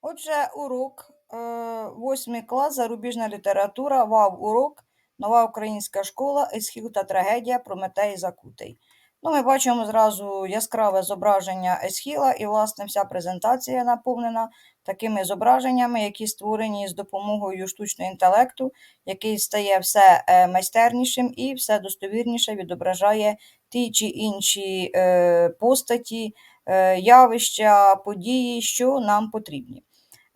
Отже, урок, восьмий клас, зарубіжна література, вав урок, нова українська школа, Есхіл та трагедія, Прометей Закутий. Ну, ми бачимо зразу яскраве зображення Есхіла, і, власне, вся презентація наповнена такими зображеннями, які створені з допомогою штучного інтелекту, який стає все е, майстернішим і все достовірніше відображає ті чи інші е, постаті, е, явища, події, що нам потрібні.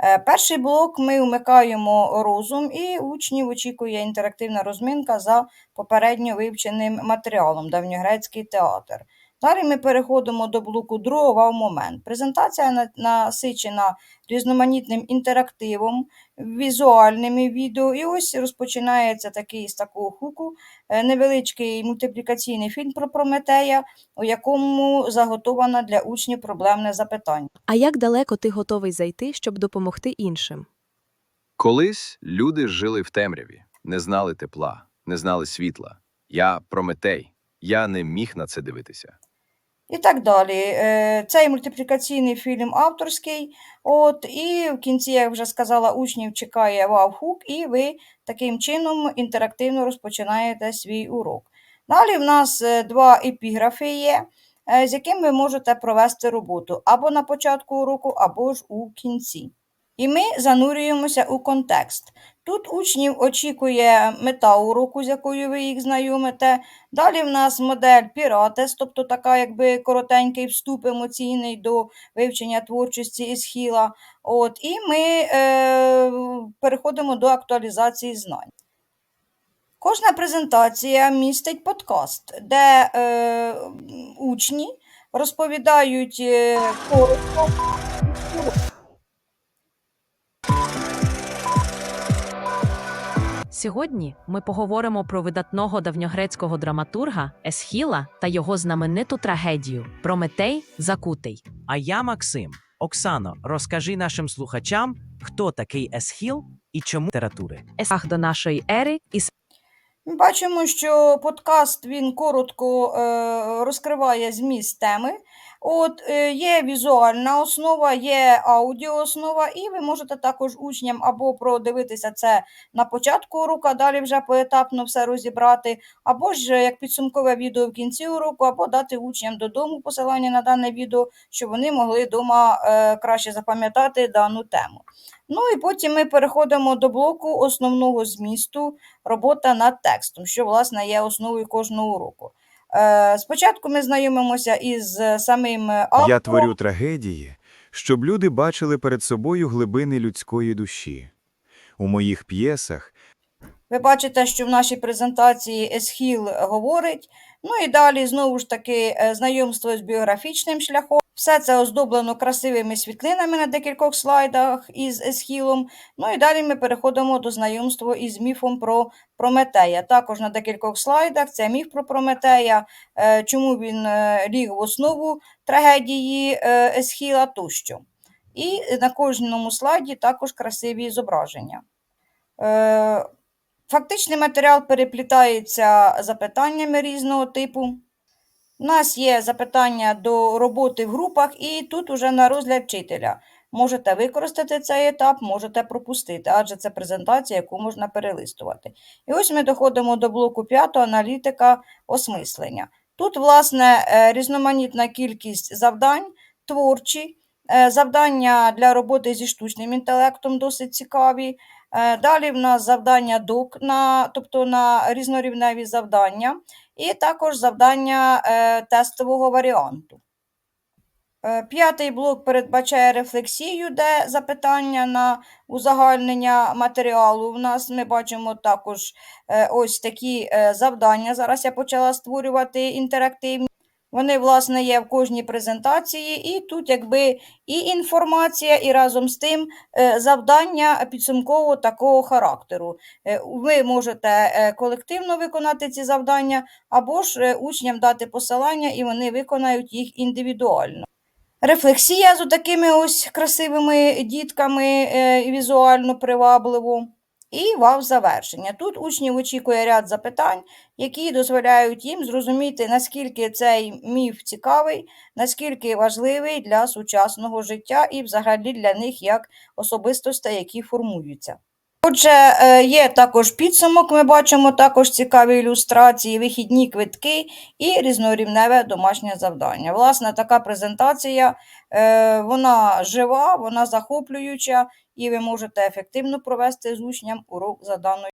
Е, Перший блок ми вмикаємо розум, і учнів очікує інтерактивна розминка за попередньо вивченим матеріалом давньогрецький театр. Далі ми переходимо до блоку другого вау-момент. Презентація насичена різноманітним інтерактивом, візуальними відео. І ось розпочинається такий з такого хуку е, невеличкий мультиплікаційний фільм про Прометея, у якому заготовано для учнів проблемне запитання. А як далеко ти готовий зайти, щоб допомогти іншим? Колись люди жили в темряві, не знали тепла, не знали світла. Я Прометей, я не міг на це дивитися. І так далі. Е, Цей мультиплікаційний фільм авторський. От, і в кінці, як вже сказала, учнів чекає вау-хук, і ви таким чином інтерактивно розпочинаєте свій урок. Далі в нас е, два епіграфи є, е, з яким ви можете провести роботу або на початку уроку, або ж у кінці. І ми занурюємося у контекст. Тут учнів очікує мета уроку, з якою ви їх знайомите. Далі в нас модель Піратес, тобто така якби коротенький вступ емоційний до вивчення творчості Есхіла. От, і ми е, переходимо до актуалізації знань. Кожна презентація містить подкаст, де е, учні розповідають е, коротко. Сьогодні ми поговоримо про видатного давньогрецького драматурга Есхіла та його знамениту трагедію Прометей Закутий. А я Максим. Оксано, розкажи нашим слухачам, хто такий Есхіл і чому літератури. Есах до нашої ери і Ми бачимо, що подкаст він коротко е, розкриває зміст теми. От е, є візуальна основа, є аудіооснова, і ви можете також учням або продивитися це на початку уроку, а далі вже поетапно все розібрати, або ж е, як підсумкове відео в кінці уроку, або дати учням додому посилання на дане відео, щоб вони могли вдома е, краще запам'ятати дану тему. Ну і потім ми переходимо до блоку основного змісту робота над текстом, що, власне, є основою кожного уроку. Е, Спочатку ми знайомимося із е, самим е, автором. Я творю трагедії, щоб люди бачили перед собою глибини людської душі. У моїх п'єсах Ви бачите, що в нашій презентації Есхіл говорить. Ну і далі знову ж таки знайомство з біографічним шляхом. Все це оздоблено красивими світлинами на декількох слайдах із Есхілом. Ну і далі ми переходимо до знайомства із міфом про Прометея. Також на декількох слайдах це міф про Прометея, е, чому він е, ліг в основу трагедії е, Есхіла тощо. І на кожному слайді також красиві зображення. Фактичний матеріал переплітається запитаннями різного типу. У нас є запитання до роботи в групах, і тут уже на розгляд вчителя. Можете використати цей етап, можете пропустити, адже це презентація, яку можна перелистувати. І ось ми доходимо до блоку 5 аналітика осмислення. Тут, власне, е, різноманітна кількість завдань, творчі, е, завдання для роботи зі штучним інтелектом досить цікаві. Е, Далі в нас завдання док, на, тобто на різнорівневі завдання, і також завдання е, тестового варіанту. Е, П'ятий блок передбачає рефлексію, де запитання на узагальнення матеріалу. У нас ми бачимо також ось такі завдання. Зараз я почала створювати інтерактивні. Вони, власне, є в кожній презентації, і тут якби і інформація, і разом з тим е, завдання підсумкового такого характеру. Е, Ви можете е, колективно виконати ці завдання, або ж учням дати посилання, і вони виконають їх індивідуально. Рефлексія з такими ось красивими дітками візуально привабливо. І вав завершення. Тут учнів очікує ряд запитань, які дозволяють їм зрозуміти, наскільки цей міф цікавий, наскільки важливий для сучасного життя і взагалі для них як особистостей, які формуються. Отже, е, є також підсумок, ми бачимо також цікаві ілюстрації, вихідні квитки і різнорівневе домашнє завдання. Власне, така презентація, е, вона жива, вона захоплююча, і ви можете ефективно провести з учням урок за даною.